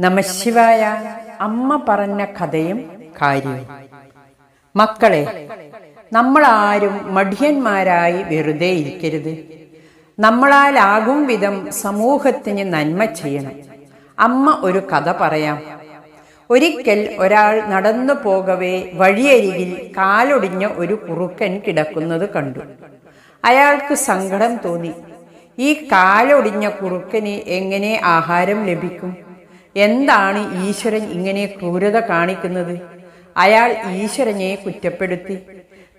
നമശിവായ അമ്മ പറഞ്ഞ കഥയും കാര്യവും മക്കളെ നമ്മൾ ആരും മടിയന്മാരായി വെറുതെ ഇരിക്കരുത്. നമ്മളാലാകും വിധം സമൂഹത്തിന് നന്മ ചെയ്യണം. അമ്മ ഒരു കഥ പറയാം. ഒരിക്കൽ ഒരാൾ നടന്നു പോകവേ വഴിയരികിൽ കാലൊടിഞ്ഞ ഒരു കുറുക്കൻ കിടക്കുന്നത് കണ്ടു. അയാൾക്ക് സങ്കടം തോന്നി. ഈ കാലൊടിഞ്ഞ കുറുക്കന് എങ്ങനെ ആഹാരം ലഭിക്കും? എന്താണ് ഈശ്വരൻ ഇങ്ങനെ ക്രൂരത കാണിക്കുന്നത്? അയാൾ ഈശ്വരനെ കുറ്റപ്പെടുത്തി.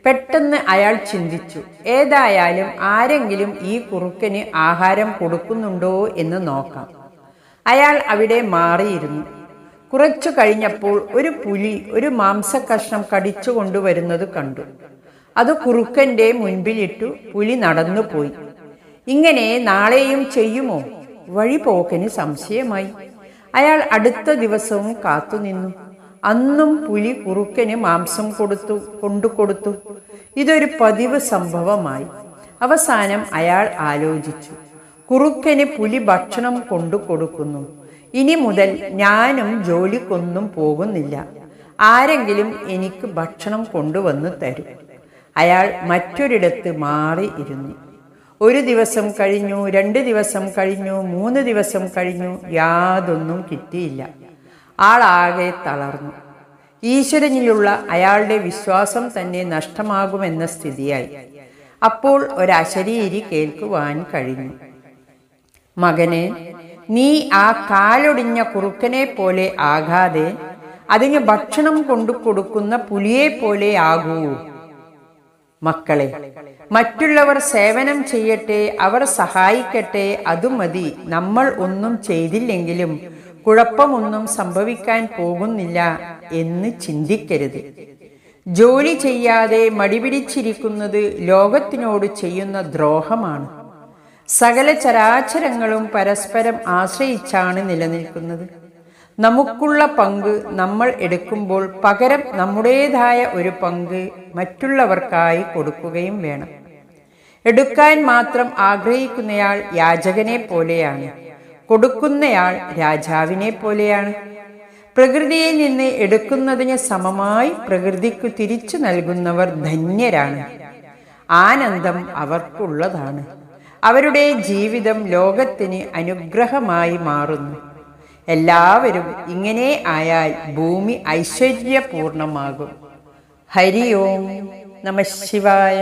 പെട്ടെന്ന് അയാൾ ചിന്തിച്ചു ഏതായാലും ആരെങ്കിലും ഈ കുറുക്കന് ആഹാരം കൊടുക്കുന്നുണ്ടോ എന്ന് നോക്കാം. അയാൾ അവിടെ മാറിയിരുന്നു. കുറച്ചു കഴിഞ്ഞപ്പോൾ ഒരു പുലി ഒരു മാംസക്കഷ്ണം കടിച്ചു കൊണ്ടുവരുന്നത് കണ്ടു. അത് കുറുക്കന്റെ മുൻപിലിട്ടു പുലി നടന്നുപോയി. ഇങ്ങനെ നാളെയും ചെയ്യുമോ? വഴിപോക്കന് സംശയമായി. അയാൾ അടുത്ത ദിവസവും കാത്തുനിന്നു. അന്നും പുലി കുറുക്കന് മാംസം കൊടുത്തു കൊണ്ടുകൊടുത്തു. ഇതൊരു പതിവ് സംഭവമായി. അവസാനം അയാൾ ആലോചിച്ചു. കുറുക്കന് പുലി ഭക്ഷണം കൊണ്ടു കൊടുക്കുന്നു ഇനി മുതൽ ഞാനും ജോലിക്കൊന്നും പോകുന്നില്ല. ആരെങ്കിലും എനിക്ക് ഭക്ഷണം കൊണ്ടുവന്ന് തരും. അയാൾ മറ്റൊരിടത്ത് മാറി ഇരുന്നു ഒരു ദിവസം കഴിഞ്ഞു രണ്ട് ദിവസം കഴിഞ്ഞു മൂന്ന് ദിവസം കഴിഞ്ഞു യാതൊന്നും കിട്ടിയില്ല. ആളാകെ തളർന്നു. ഈശ്വരനിലുള്ള അയാളുടെ വിശ്വാസം തന്നെ നഷ്ടമാകുമെന്ന സ്ഥിതിയായി. അപ്പോൾ ഒരശരീരി കേൾക്കുവാൻ കഴിഞ്ഞു. മകനെ നീ ആ കാലൊടിഞ്ഞ കുറുക്കനെ പോലെ ആകാതെ അതിന് ഭക്ഷണം കൊണ്ടു കൊടുക്കുന്ന പുലിയെ പോലെ ആകൂ. മക്കളെ മറ്റുള്ളവർ സേവനം ചെയ്യട്ടെ അവർ സഹായിക്കട്ടെ അതു മതി. നമ്മൾ ഒന്നും ചെയ്തില്ലെങ്കിലും കുഴപ്പമൊന്നും സംഭവിക്കാൻ പോകുന്നില്ല എന്ന് ചിന്തിക്കരുത്. ജോലി ചെയ്യാതെ മടിപിടിച്ചിരിക്കുന്നത് ലോകത്തിനോട് ചെയ്യുന്ന ദ്രോഹമാണ്. സകല ചരാചരങ്ങളും പരസ്പരം ആശ്രയിച്ചാണ് നിലനിൽക്കുന്നത്. നമുക്കുള്ള പങ്ക് നമ്മൾ എടുക്കുമ്പോൾ പകരം നമ്മുടേതായ ഒരു പങ്ക് മറ്റുള്ളവർക്കായി കൊടുക്കുകയും വേണം. എടുക്കാൻ മാത്രം ആഗ്രഹിക്കുന്നയാൾ യാചകനെ പോലെയാണ്. കൊടുക്കുന്നയാൾ രാജാവിനെ പോലെയാണ്. പ്രകൃതിയിൽ നിന്ന് എടുക്കുന്നതിന് സമമായി പ്രകൃതിക്ക് തിരിച്ചു നൽകുന്നവർ ധന്യരാണ്. ആനന്ദം അവർക്കുള്ളതാണ്. അവരുടെ ജീവിതം ലോകത്തിന് അനുഗ്രഹമായി മാറുന്നു. എല്ലാവരും ഇങ്ങനെ ആയാൽ ഭൂമി ഐശ്വര്യപൂർണമാകും. ഹരി ഓം നമ ശിവായ.